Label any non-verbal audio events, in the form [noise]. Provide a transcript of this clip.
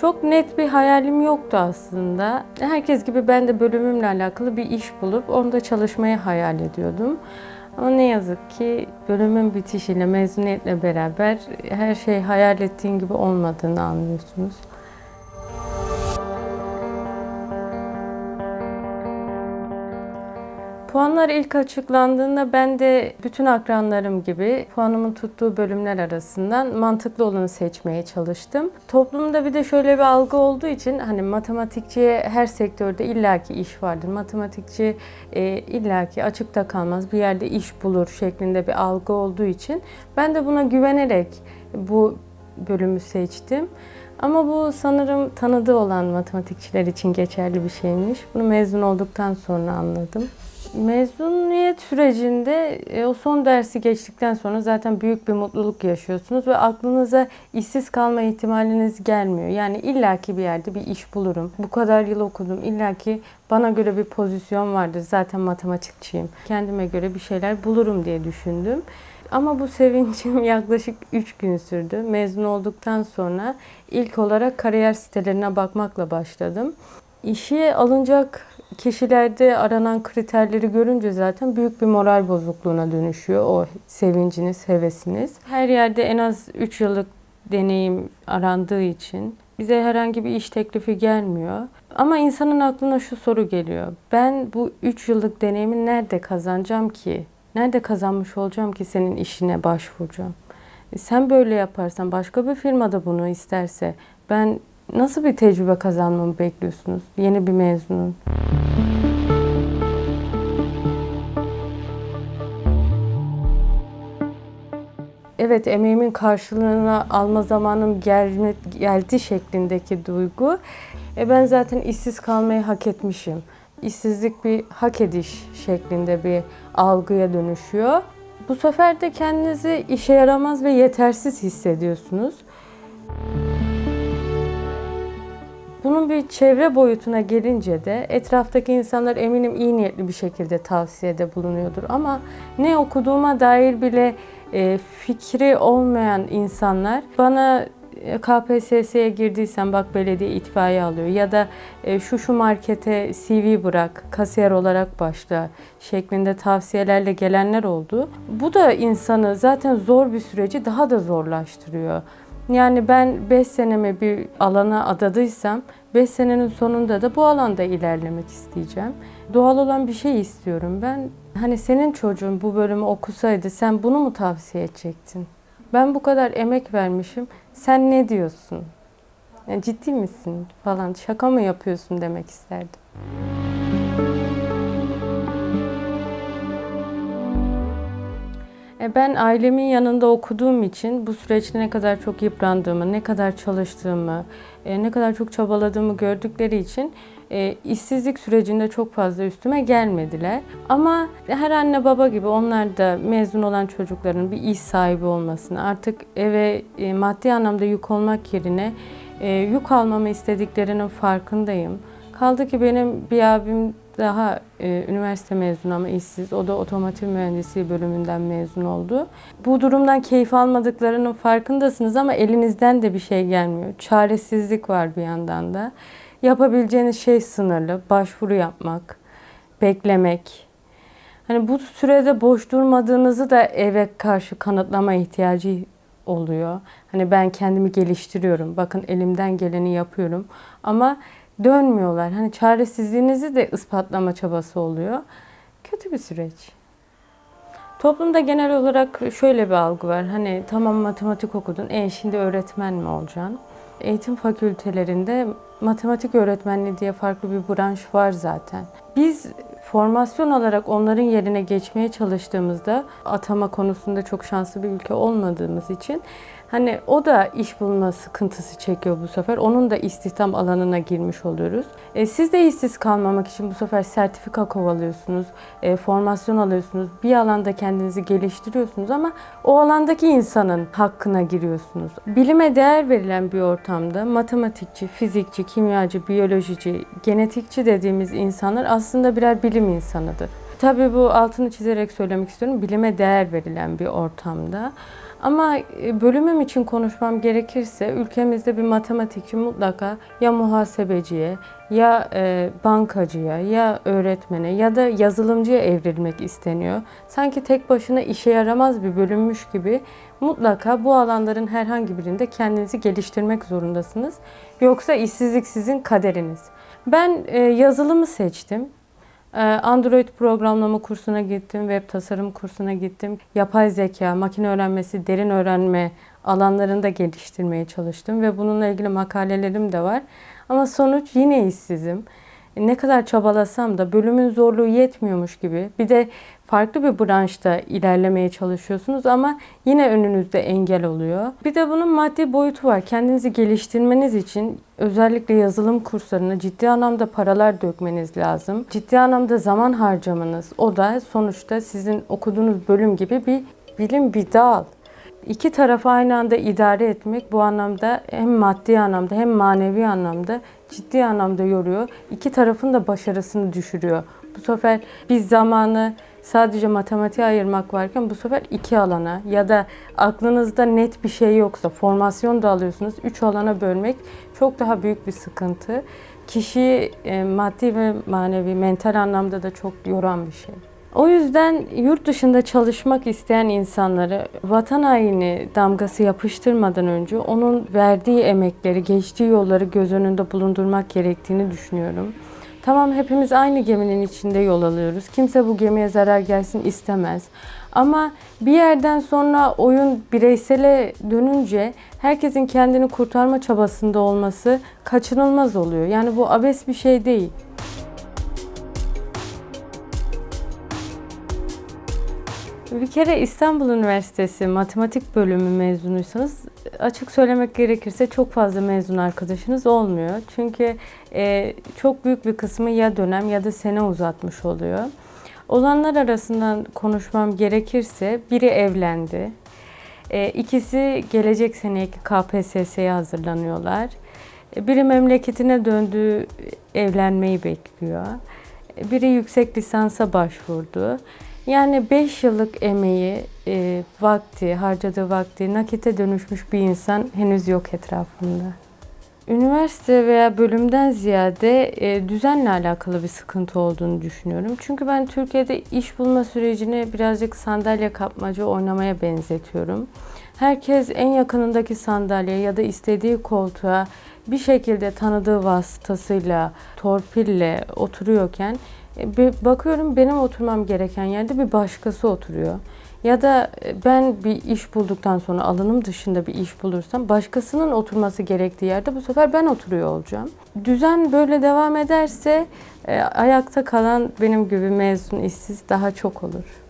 Çok net bir hayalim yoktu aslında. Herkes gibi ben de bölümümle alakalı bir iş bulup onda çalışmayı hayal ediyordum. Ama ne yazık ki bölümün bitişiyle, mezuniyetle beraber her şey hayal ettiğin gibi olmadığını anlıyorsunuz. Puanlar ilk açıklandığında ben de bütün akranlarım gibi puanımın tuttuğu bölümler arasından mantıklı olanı seçmeye çalıştım. Toplumda bir de şöyle bir algı olduğu için hani matematikçiye her sektörde illaki iş vardır. Matematikçi e, illaki açıkta kalmaz bir yerde iş bulur şeklinde bir algı olduğu için ben de buna güvenerek bu bölümü seçtim. Ama bu sanırım tanıdığı olan matematikçiler için geçerli bir şeymiş. Bunu mezun olduktan sonra anladım. Mezuniyet sürecinde e, o son dersi geçtikten sonra zaten büyük bir mutluluk yaşıyorsunuz ve aklınıza işsiz kalma ihtimaliniz gelmiyor. Yani illaki bir yerde bir iş bulurum. Bu kadar yıl okudum. illaki bana göre bir pozisyon vardır. Zaten matematikçiyim. Kendime göre bir şeyler bulurum diye düşündüm. Ama bu sevincim [laughs] yaklaşık 3 gün sürdü. Mezun olduktan sonra ilk olarak kariyer sitelerine bakmakla başladım. İşe alınacak kişilerde aranan kriterleri görünce zaten büyük bir moral bozukluğuna dönüşüyor o sevinciniz, hevesiniz. Her yerde en az 3 yıllık deneyim arandığı için bize herhangi bir iş teklifi gelmiyor. Ama insanın aklına şu soru geliyor. Ben bu 3 yıllık deneyimi nerede kazanacağım ki? Nerede kazanmış olacağım ki senin işine başvuracağım? E sen böyle yaparsan, başka bir firmada bunu isterse ben nasıl bir tecrübe kazanmamı bekliyorsunuz? Yeni bir mezunun. Evet, emeğimin karşılığını alma zamanım gelme, geldi şeklindeki duygu. E ben zaten işsiz kalmayı hak etmişim. İşsizlik bir hak ediş şeklinde bir algıya dönüşüyor. Bu sefer de kendinizi işe yaramaz ve yetersiz hissediyorsunuz. Bunun bir çevre boyutuna gelince de etraftaki insanlar eminim iyi niyetli bir şekilde tavsiyede bulunuyordur ama ne okuduğuma dair bile e, fikri olmayan insanlar bana e, KPSS'ye girdiysen bak belediye itfaiye alıyor ya da e, şu şu markete CV bırak, kasiyer olarak başla şeklinde tavsiyelerle gelenler oldu. Bu da insanı zaten zor bir süreci daha da zorlaştırıyor. Yani ben 5 senemi bir alana adadıysam 5 senenin sonunda da bu alanda ilerlemek isteyeceğim. Doğal olan bir şey istiyorum ben. Hani senin çocuğun bu bölümü okusaydı sen bunu mu tavsiye edecektin? Ben bu kadar emek vermişim. Sen ne diyorsun? Yani ciddi misin falan şaka mı yapıyorsun demek isterdim. Ben ailemin yanında okuduğum için bu süreçte ne kadar çok yıprandığımı, ne kadar çalıştığımı, e, ne kadar çok çabaladığımı gördükleri için e, işsizlik sürecinde çok fazla üstüme gelmediler. Ama her anne baba gibi onlar da mezun olan çocukların bir iş sahibi olmasını, artık eve e, maddi anlamda yük olmak yerine yük almamı istediklerinin farkındayım. Kaldı ki benim bir abim daha e, üniversite mezunu ama işsiz. O da otomotiv mühendisliği bölümünden mezun oldu. Bu durumdan keyif almadıklarının farkındasınız ama elinizden de bir şey gelmiyor. Çaresizlik var bir yandan da. Yapabileceğiniz şey sınırlı. Başvuru yapmak, beklemek. Hani bu sürede boş durmadığınızı da eve karşı kanıtlama ihtiyacı oluyor. Hani ben kendimi geliştiriyorum. Bakın elimden geleni yapıyorum. Ama dönmüyorlar. Hani çaresizliğinizi de ispatlama çabası oluyor. Kötü bir süreç. Toplumda genel olarak şöyle bir algı var. Hani tamam matematik okudun, e şimdi öğretmen mi olacaksın? Eğitim fakültelerinde matematik öğretmenliği diye farklı bir branş var zaten. Biz formasyon olarak onların yerine geçmeye çalıştığımızda atama konusunda çok şanslı bir ülke olmadığımız için hani o da iş bulma sıkıntısı çekiyor bu sefer. Onun da istihdam alanına girmiş oluyoruz. E, siz de işsiz kalmamak için bu sefer sertifika kovalıyorsunuz, e, formasyon alıyorsunuz, bir alanda kendinizi geliştiriyorsunuz ama o alandaki insanın hakkına giriyorsunuz. Bilime değer verilen bir ortamda matematikçi, fizikçi, kimyacı, biyolojici, genetikçi dediğimiz insanlar aslında birer bilim insanıdır. Tabii bu altını çizerek söylemek istiyorum. Bilime değer verilen bir ortamda. Ama e, bölümüm için konuşmam gerekirse ülkemizde bir matematikçi mutlaka ya muhasebeciye ya e, bankacıya ya öğretmene ya da yazılımcıya evrilmek isteniyor. Sanki tek başına işe yaramaz bir bölünmüş gibi mutlaka bu alanların herhangi birinde kendinizi geliştirmek zorundasınız. Yoksa işsizlik sizin kaderiniz. Ben e, yazılımı seçtim. Ee, Android programlama kursuna gittim, web tasarım kursuna gittim. Yapay zeka, makine öğrenmesi, derin öğrenme alanlarında geliştirmeye çalıştım ve bununla ilgili makalelerim de var. Ama sonuç yine işsizim. Ne kadar çabalasam da bölümün zorluğu yetmiyormuş gibi. Bir de farklı bir branşta ilerlemeye çalışıyorsunuz ama yine önünüzde engel oluyor. Bir de bunun maddi boyutu var. Kendinizi geliştirmeniz için özellikle yazılım kurslarına ciddi anlamda paralar dökmeniz lazım. Ciddi anlamda zaman harcamanız. O da sonuçta sizin okuduğunuz bölüm gibi bir bilim bir dal. İki tarafı aynı anda idare etmek bu anlamda hem maddi anlamda hem manevi anlamda ciddi anlamda yoruyor. İki tarafın da başarısını düşürüyor. Bu sefer biz zamanı sadece matematiğe ayırmak varken bu sefer iki alana ya da aklınızda net bir şey yoksa formasyon da alıyorsunuz. Üç alana bölmek çok daha büyük bir sıkıntı. Kişiyi e, maddi ve manevi, mental anlamda da çok yoran bir şey. O yüzden yurt dışında çalışmak isteyen insanları vatan haini damgası yapıştırmadan önce onun verdiği emekleri, geçtiği yolları göz önünde bulundurmak gerektiğini düşünüyorum. Tamam hepimiz aynı geminin içinde yol alıyoruz. Kimse bu gemiye zarar gelsin istemez. Ama bir yerden sonra oyun bireysele dönünce herkesin kendini kurtarma çabasında olması kaçınılmaz oluyor. Yani bu abes bir şey değil. Bir kere İstanbul Üniversitesi matematik bölümü mezunuysanız açık söylemek gerekirse çok fazla mezun arkadaşınız olmuyor. Çünkü e, çok büyük bir kısmı ya dönem ya da sene uzatmış oluyor. Olanlar arasından konuşmam gerekirse biri evlendi. E, ikisi gelecek seneki KPSS'ye hazırlanıyorlar. E, Biri memleketine döndü, evlenmeyi bekliyor. E, Biri yüksek lisansa başvurdu. Yani 5 yıllık emeği, e, vakti, harcadığı vakti nakite dönüşmüş bir insan henüz yok etrafımda. Üniversite veya bölümden ziyade e, düzenle alakalı bir sıkıntı olduğunu düşünüyorum. Çünkü ben Türkiye'de iş bulma sürecini birazcık sandalye kapmaca oynamaya benzetiyorum. Herkes en yakınındaki sandalye ya da istediği koltuğa bir şekilde tanıdığı vasıtasıyla, torpille oturuyorken bir bakıyorum benim oturmam gereken yerde bir başkası oturuyor. Ya da e, ben bir iş bulduktan sonra alanım dışında bir iş bulursam başkasının oturması gerektiği yerde bu sefer ben oturuyor olacağım. Düzen böyle devam ederse e, ayakta kalan benim gibi mezun işsiz daha çok olur.